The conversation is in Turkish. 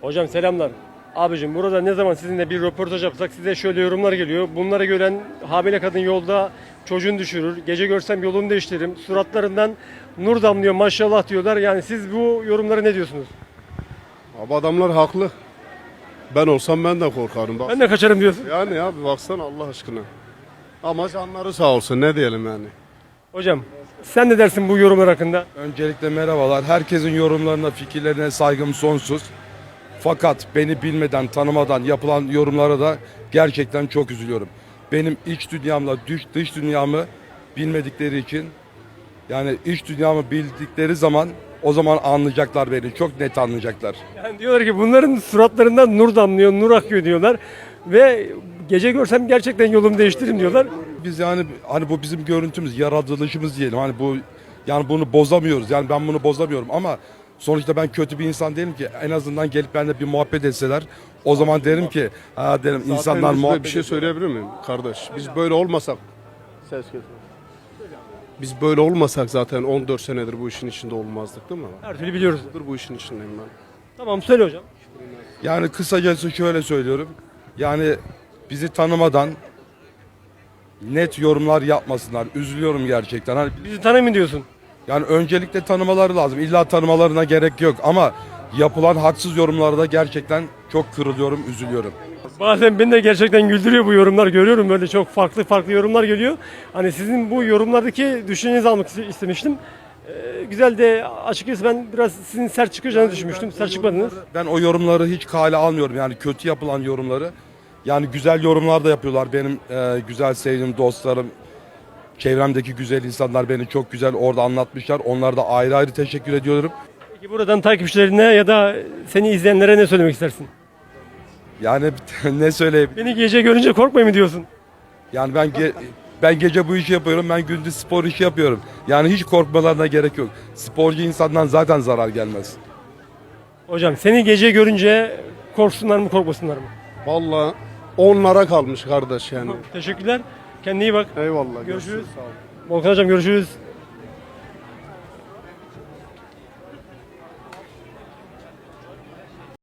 Hocam selamlar. Abicim burada ne zaman sizinle bir röportaj yapsak size şöyle yorumlar geliyor. Bunları gören hamile kadın yolda çocuğunu düşürür. Gece görsem yolumu değiştiririm. Suratlarından nur damlıyor maşallah diyorlar. Yani siz bu yorumlara ne diyorsunuz? Abi adamlar haklı. Ben olsam ben de korkarım. Bak. Ben de kaçarım diyorsun. Yani abi baksana Allah aşkına. Ama canları sağ olsun ne diyelim yani. Hocam sen ne dersin bu yorumlar hakkında? Öncelikle merhabalar. Herkesin yorumlarına, fikirlerine saygım sonsuz. Fakat beni bilmeden, tanımadan yapılan yorumlara da gerçekten çok üzülüyorum. Benim iç dünyamla dış, dış dünyamı bilmedikleri için yani iç dünyamı bildikleri zaman o zaman anlayacaklar beni. Çok net anlayacaklar. Yani diyorlar ki bunların suratlarından nur damlıyor, nur akıyor diyorlar. Ve gece görsem gerçekten yolumu değiştiririm diyorlar. Biz yani hani bu bizim görüntümüz, yaratılışımız diyelim. Hani bu yani bunu bozamıyoruz. Yani ben bunu bozamıyorum ama sonuçta ben kötü bir insan değilim ki. En azından gelip benimle bir muhabbet etseler o zaman derim ki ha derim Zaten insanlar biz de muhabbet bir şey söyleyebilir miyim kardeş? Biz böyle olmasak ses kesme. Biz böyle olmasak zaten 14 senedir bu işin içinde olmazdık değil mi? Her türlü biliyoruz. Dur bu işin içindeyim ben. Tamam söyle hocam. Yani kısacası şöyle söylüyorum. Yani bizi tanımadan net yorumlar yapmasınlar. Üzülüyorum gerçekten. Hani Bizi tanımayın diyorsun. Yani öncelikle tanımaları lazım. İlla tanımalarına gerek yok ama yapılan haksız yorumlarda gerçekten çok kırılıyorum, üzülüyorum. Bazen beni de gerçekten güldürüyor bu yorumlar. Görüyorum böyle çok farklı farklı yorumlar geliyor. Hani sizin bu yorumlardaki düşüncenizi almak iste- istemiştim. Ee, güzel de açıkçası ben biraz sizin sert çıkacağını düşünmüştüm. Sert çıkmadınız. Ben o yorumları hiç kale almıyorum. Yani kötü yapılan yorumları. Yani güzel yorumlar da yapıyorlar. Benim e, güzel sevdiğim dostlarım, çevremdeki güzel insanlar beni çok güzel orada anlatmışlar. Onlara da ayrı ayrı teşekkür ediyorum. Peki buradan takipçilerine ya da seni izleyenlere ne söylemek istersin? Yani ne söyleyeyim? Beni gece görünce korkmayın mı diyorsun? Yani ben ge- ben gece bu işi yapıyorum. Ben gündüz spor işi yapıyorum. Yani hiç korkmalarına gerek yok. Sporcu insandan zaten zarar gelmez. Hocam seni gece görünce korksunlar mı korkmasınlar mı? Vallahi onlara kalmış kardeş yani. Teşekkürler. Kendine iyi bak. Eyvallah. Görüşürüz. Sağ ol. Volkan hocam görüşürüz.